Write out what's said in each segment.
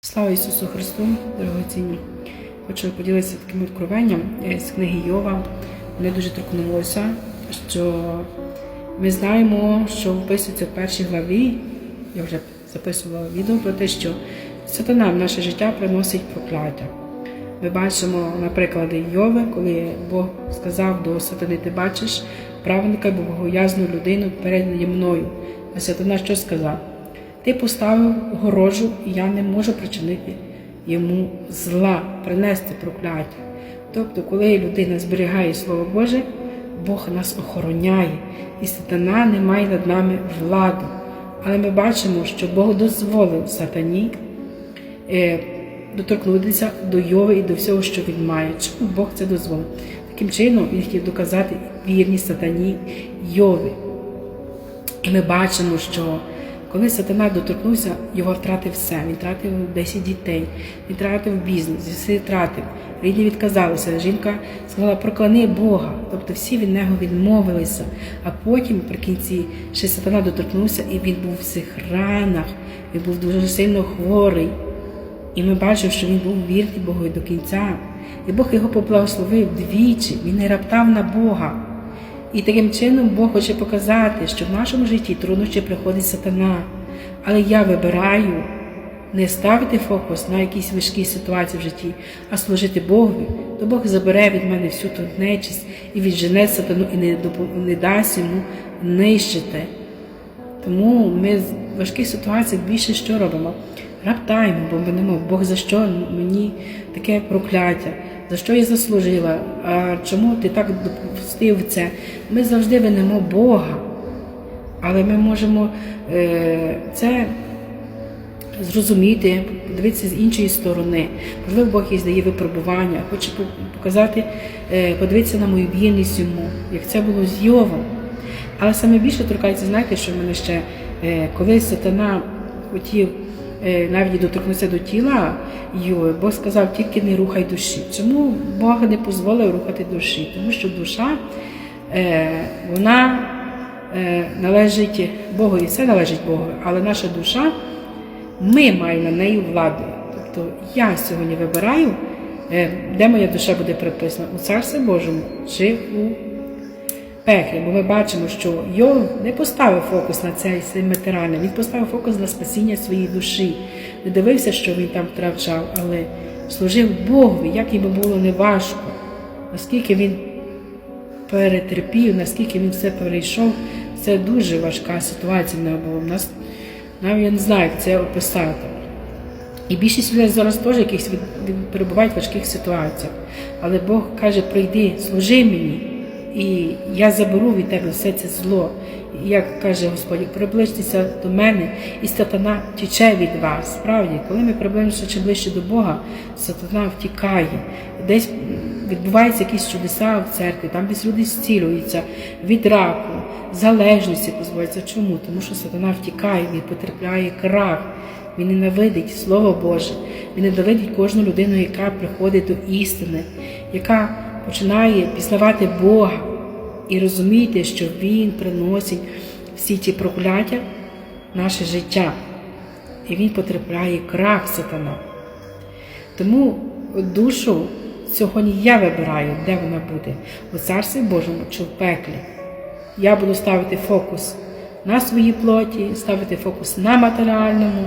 Слава Ісусу Христу, дорогоцінні! Хочу поділитися таким відкровенням е, з книги Йова. Мене дуже торкнулося, що ми знаємо, що вписується в першій главі, я вже записувала відео про те, що сатана в наше життя приносить прокляття. Ми бачимо на прикладі Йови, коли Бог сказав до сатани, ти бачиш праведника, богоязну людину перед мною. А сатана що сказав? Ти поставив горожу, і я не можу причинити йому зла, принести прокляття. Тобто, коли людина зберігає Слово Боже, Бог нас охороняє, і сатана не має над нами влади. Але ми бачимо, що Бог дозволив сатані е, доторкнутися до Йови і до всього, що він має. Чому Бог це дозволив? Таким чином він хотів доказати вірність сатані Йови. І ми бачимо, що коли сатана доторкнувся, його втратив все. Він втратив 10 дітей, він втратив бізнес, все втратив. Рідні відказалися. Жінка сказала, проклани Бога. Тобто всі від нього відмовилися. А потім, при кінці, ще сатана доторкнувся, і він був в цих ранах, він був дуже сильно хворий. І ми бачимо, що він був вірний Богу до кінця. І Бог його поблагословив двічі, він не раптав на Бога. І таким чином Бог хоче показати, що в нашому житті труднощі приходить сатана. Але я вибираю не ставити фокус на якісь важкі ситуації в житті, а служити Богові, то Бог забере від мене всю ту нечисть і віджене сатану і не, не дасть йому нищити. Тому ми в важких ситуаціях більше що робимо? Раптаємо, бо ми бомбимо. Бог за що мені таке прокляття? За що я заслужила? А чому ти так допустив це? Ми завжди винимо Бога, але ми можемо е, це зрозуміти, подивитися з іншої сторони. Можливо, Бог їй здає випробування, хоче показати, е, подивитися на мою вірність йому, як це було з Йовом. Але саме більше торкається, знаєте, що в мене ще е, коли сатана хотів навіть доторкнутися до тіла Йови, Бог сказав, тільки не рухай душі. Чому Бог не дозволив рухати душі? Тому що душа е, вона е, належить Богу, і все належить Богу, але наша душа, ми маємо на неї владу. Тобто я сьогодні вибираю, е, де моя душа буде приписана, у Царстві Божому чи у пеклі, бо ми бачимо, що Йов не поставив фокус на це все матеріальне, він поставив фокус на спасіння своєї душі. Не дивився, що він там втрачав, але служив Богові, як йому було неважко, наскільки він перетерпів, наскільки він все перейшов. Це дуже важка ситуація в була. Нас навіть я не знаю, як це описати. І більшість людей зараз теж від, перебувають в важких ситуаціях. Але Бог каже: прийди, служи мені, і я заберу від тебе все це зло. Як каже Господь, приближтеся до мене, і сатана тіче від вас. Справді, коли ми приближимося чим ближче до Бога, сатана втікає. Десь відбуваються якісь чудеса в церкві, там десь люди зцілюються від раку, залежності позбавляються. Чому? Тому що сатана втікає, він потерпляє крах. Він ненавидить Слово Боже, він ненавидить кожну людину, яка приходить до істини, яка починає пізнавати Бога і розуміти, що Він приносить всі ті прокляття в наше життя. І він потрапляє крах сатана. Тому душу сьогодні я вибираю, де вона буде, у Царстві Божому чи в пеклі. Я буду ставити фокус на своїй плоті, ставити фокус на матеріальному,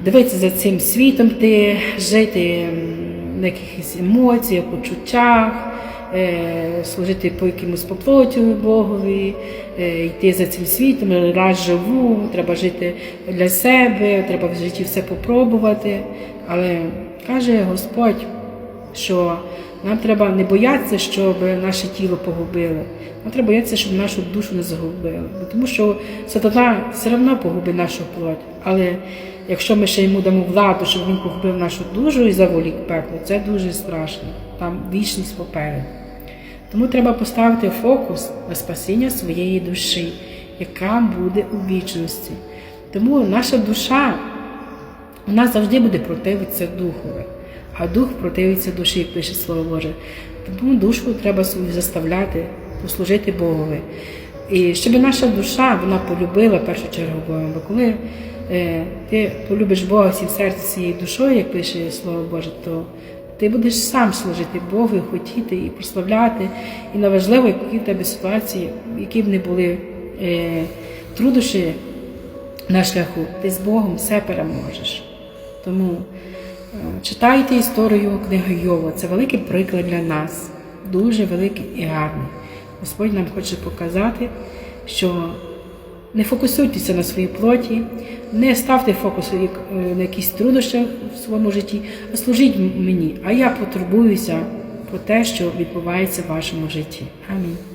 дивитися за цим світом, ти, жити якихось емоціях, почуттях, е, служити по якомусь поплотю Богові, е, йти за цим світом, раз живу, треба жити для себе, треба в житті все попробувати. Але каже Господь, що нам треба не боятися, щоб наше тіло погубили. Нам треба боятися, щоб нашу душу не загубили. Тому що сатана все одно погубить нашу плоть. Але якщо ми ще йому дамо владу, щоб він погубив нашу душу і заволік пекло, це дуже страшно. Там вічність попереду. Тому треба поставити фокус на спасіння своєї душі, яка буде у вічності. Тому наша душа вона завжди буде противитися духові, а дух противиться душі, пише Слово Боже. Тому душу треба свою заставляти послужити Богові. І щоб наша душа вона полюбила в першу чергу Бога. Бо коли е, ти полюбиш Бога всім серцем своєю душою, як пише Слово Боже, то ти будеш сам служити Богу, і хотіти і прославляти. І неважливо, які в тебе ситуації, які б не були е, труднощі на шляху, ти з Богом все переможеш. Тому читайте історію книги Йова. Це великий приклад для нас, дуже великий і гарний. Господь нам хоче показати, що не фокусуйтеся на своїй плоті, не ставте фокус е, на якісь труднощах в своєму житті, а служіть мені, а я потурбуюся про те, що відбувається в вашому житті. Амінь.